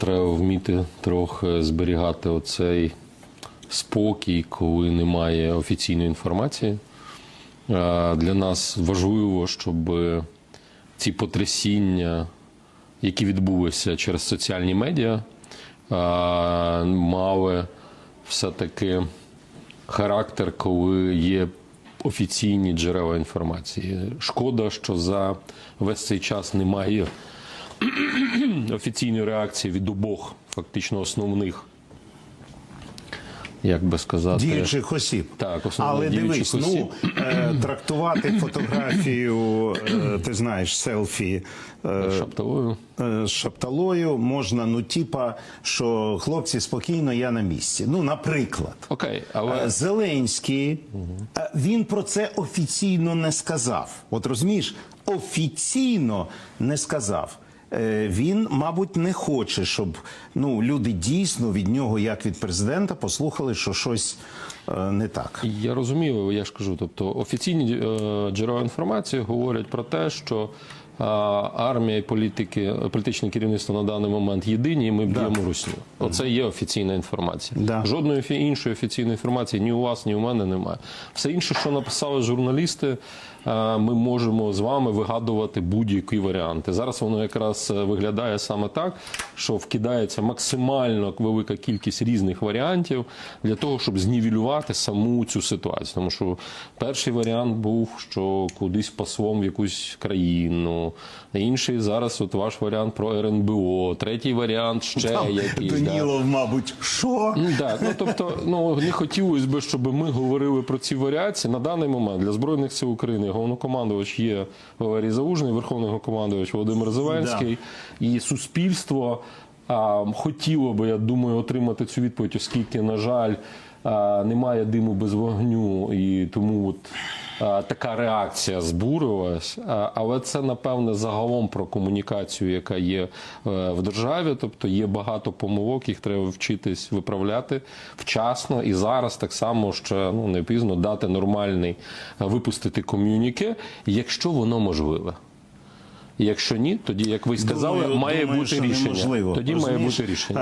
Треба вміти трохи зберігати оцей спокій, коли немає офіційної інформації. Для нас важливо, щоб ці потрясіння, які відбулися через соціальні медіа, мали все-таки характер, коли є офіційні джерела інформації. Шкода, що за весь цей час немає офіційної реакції від обох, фактично основних, як би сказати, Діючих осіб. Так, Але дивись, осіб. ну е, трактувати фотографію, е, ти знаєш, селфі е, шаптовою. е, шапталою можна, ну, типа, що хлопці спокійно, я на місці. Ну, наприклад. Окей, але Е, Зеленський е, він про це офіційно не сказав. От розумієш, офіційно не сказав. Е, Він, мабуть, не хоче, щоб ну люди дійсно від нього, як від президента, послухали, що щось е, не так. Я розумію, я ж кажу. Тобто офіційні е, джерела інформації говорять про те, що армія і політики, політичне керівництво на даний момент єдині, і ми б'ємо русню. Оце є офіційна інформація. Да. Жодної іншої офіційної інформації ні у вас, ні у мене немає. Все інше, що написали журналісти, е, ми можемо з вами вигадувати будь-які варіанти. Зараз воно якраз е, виглядає саме так, що вкидається максимально велика кількість різних варіантів для того, щоб знівелювати саму цю ситуацію. Тому що перший варіант був, що кудись послом в якусь країну. Інший зараз, от ваш варіант про РНБО, третій варіант ще якийсь. да. Мабуть, що? Ну, да, ну тобто, ну не хотілося б, щоб ми говорили про ці варіації на даний момент для збройних сил України. Головнокомандувач є Валерій Залужний, верховний головнокомандувач Володимир Зеленський, і суспільство а, хотіло би, я думаю, отримати цю відповідь, оскільки, на жаль, а, немає диму без вогню, і тому от. А, Така реакція збурилась, але це напевне загалом про комунікацію, яка є е, в державі. Тобто є багато помилок, їх треба вчитись виправляти вчасно. І зараз так само ще ну не пізно дати нормальний е, випустити ком'юніке, якщо воно можливе. Якщо ні, тоді як ви сказали, Думаю, має думаю, бути рішення. неможливо. Тоді має бути рішення.